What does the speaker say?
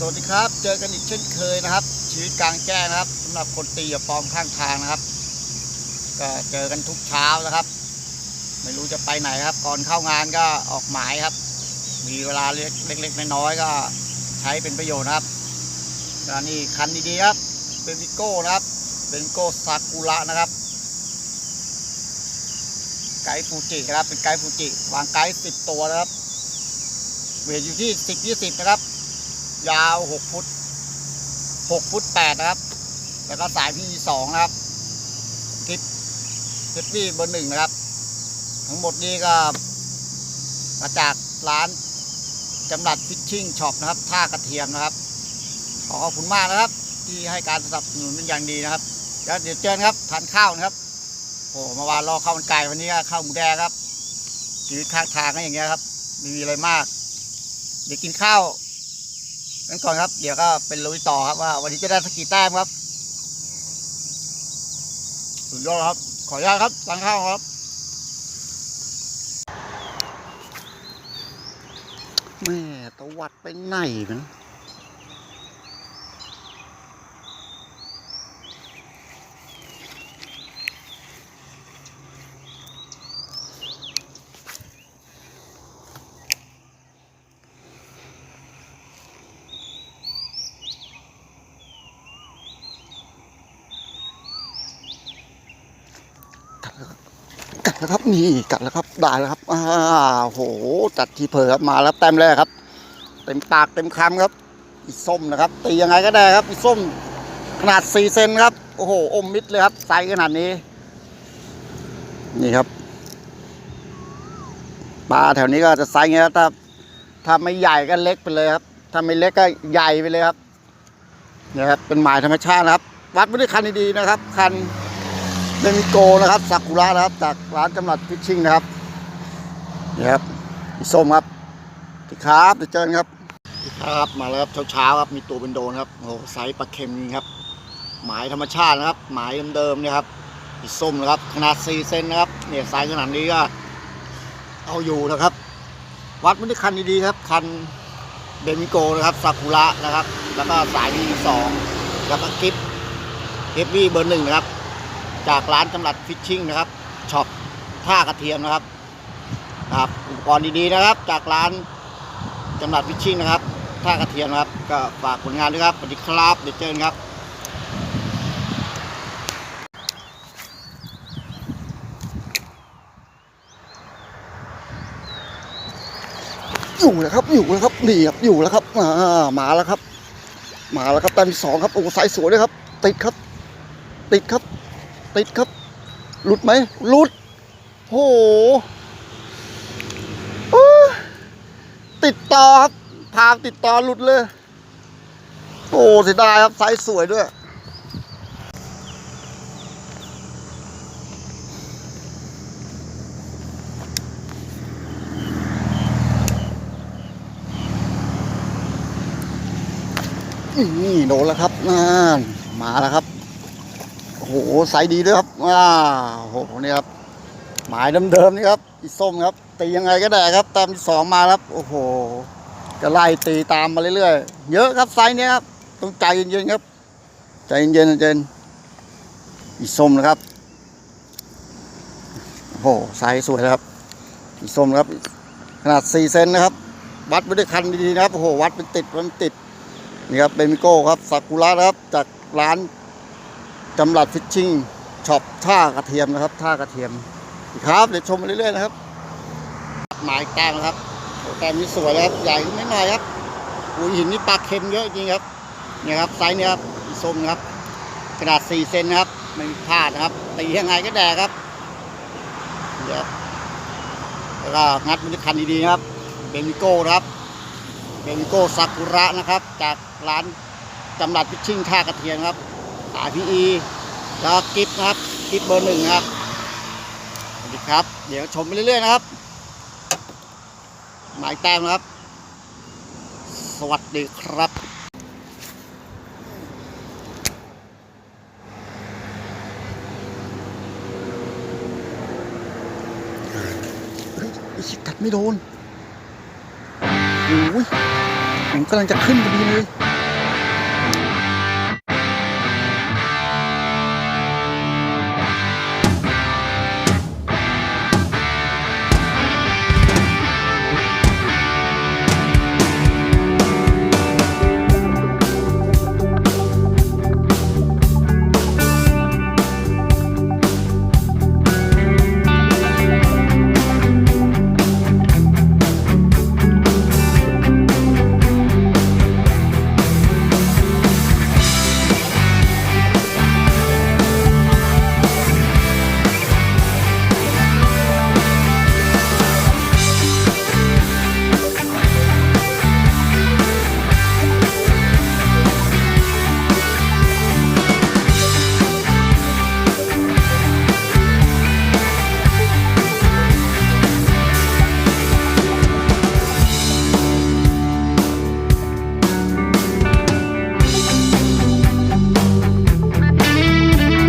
สวัสดีครับ เจอกันอีกเช่นเคยนะครับ ชีวิตกลางแจ้งนะครับสำหรับคนตีอย่าปอมข้างทางนะครับ ก็เจอกันทุกเช้านะครับ ไม่รู้จะไปไหนครับ ก่อนเข้างานก็ออกหมายครับ มีเวลาเล็กๆน้อยๆก็ใช้เป็นประโยชน์นะครับแล้วนี่คันดีๆครับ เป็นวิโก้นะครับ เป็นโก้ซากุระนะครับ ไกด์ฟูจินะครับ เป็นไกด์ฟูจิวางไกด์สิบตัวนะครับเวทอยู่ที่สิบยี่สิบนะครับ ยาว6ฟุต6ฟุต8นะครับ แล้วก็สายพี่สองนะครับคลิปคลิปพี่เบอร์หนึ่งนะครับ ทั้งหมดนี้ก็มาจากร้านจำรัดฟิชชิ่งช็อปนะครับ ท่ากระเทียมนะครับ ขอขอบคุณมากนะครับ ที่ให้การสนับสนุนเป็นอย่างดีนะครับแล้วเดี๋ยวเจอครับทานข้าวนะครับโอ้มื่อวานรอข้าวมันไก่วันนี้ก็ข้าวหมูแดงครับชีวิตข้างทางก็อย่างเงี้ยครับไม่มีอะไรมาก เดี๋ยวกินข้าว กันก่อนครับ เดี๋ยวก็เป็นลุยต่อครับว่า วันนี้จะได้สกี่แต้มครับ สุดยอดครับ ขออนุญาตครับตังข้าวครับ แม่ตะวัดไปไหนมัน แล้วครับนี่กัดแล้วครับได้แล้วครับอ้าโหจัดทีเพอครับมาแล้วแต้มแรกครับ เต็มปากเต็มคำครับอีส้มนะครับตียังไงก็ได้ครับอีส้มขนาด4เซนครับโอ้โหอมมิดเลยครับไซส์ขนาดนี้ นี่ครับปลาแถวนี้ก็จะไซส์เงี้ยถ้าถ้าไม่ใหญ่ก็เล็กไปเลยครับถ้าไม่เล็กก็ใหญ่ไปเลยครับเนี่ยครับเป็นหมายธรรมชาตินะครับ วัดไม่ได้คันดีๆนะครับ คัน เดมิโกนะครับซากุระนะครับ จากร้านจำหนัดฟิชชิ่งนะครับนี่ครับส้มครับสวัสดีครับเดี๋ยวเจอกันครับสวัสดีครับมาแล้วครับเช้าๆครับมีตัวเป็นโดนครับโอ้ไซส์ปลาเค็มจริงครับ หมายธรรมชาตินะครับ หมายเดิมๆเนี่ยครับส้มนะครับขนาด4เซนนะครับเนี่ยไซส์ขนาดนี้ก็เอาอยู่นะครับ วัดไม่ได้คันดีๆครับ คันเดมิโกนะครับซากุระนะครับ แล้วก็สายวีสองแล้วก็กิฟเอฟวีเบอร์หนึ่งนะครับ จากร้านจำรัดฟิชชิ่งนะครับช็อปท่ากระเทียมนะครับนะครับอุปกรณ์ดีๆนะครับ จากร้านจำรัดฟิชชิ่งนะครับท่ากระเทียมนะครับ ก็ฝากผลงานด้วยครับสวัสดีครับเดี๋ยวเจอกันครับอยู่แล้วครับอยู่แล้วครับนี่ครับอยู่แล้วครับมามาแล้วครับ มาแล้วครับต้มที่สองครับโอ้สายสวยด้วยครับ ติดครับ ติดครับ ติดครับ หลุดไหมหลุดโหติดต่อครับพามติดต่อหลุดเลย โอ้เสียดายครับไซส์สวยด้วยนี่โดนแล้วครับนั่นมาแล้วครับ โอ้โหใสดีด้วยครับว้าโอ้โหนี่ครับหมายเดิมๆนี่ครับอีส้มครับ ตียังไงก็ได้ครับ ตามที่สองมาครับ โอ้โหก็ไล่ตีตามมาเรื่อยๆเยอะครับไซส์นี้ครับต้องใจเย็นๆครับ ใจเย็นๆใจเย็นอีส้มนะครับโอ้โหไซส์สวยนะครับ อีส้มนะครับ ขนาด4เซนนะครับ วัดไม่ได้คันดีๆนะครับโอ้โหวัดเป็นติดมันติดนี่ครับเบมิโก้ครับซากุระนะครับจากร้าน จำรัดฟิชชิ่งช็อปท่ากระเทียมนะครับ ท่ากระเทียมครับเดี๋ยวชมไปเรื่อยๆนะครับ หมายต้มนะครับแต้มนี้สวยนะครับใหญ่ขึ้นนิดหน่อยครับหูหินนี่ปลาเค็มเยอะจริงครับเนี่ยครับไซส์เนี่ยครับส้มนะครับขนาด4เซนนะครับไม่มีพลาดนะครับตียังไงก็แดกครับเดี๋ยวแล้วก็งัดมันจะคันดีๆครับเบมิโก้นะครับเบมิโก้ซากุระนะครับ จากร้านจำรัดพิชชิ่งท่ากระเทียมครับ สายพีอีแล้วกิฟต์นะครับกิฟเบอร์หนึ่งครับสวัสดีครับ เดี๋ยวชมไปเรื่อยๆนะครับ หมายแต้มนะครับ สวัสดีครับเฮ้ยไอ้ชิกัดไม่โดนโอ้ยผมกำลังจะขึ้นพอดีเลย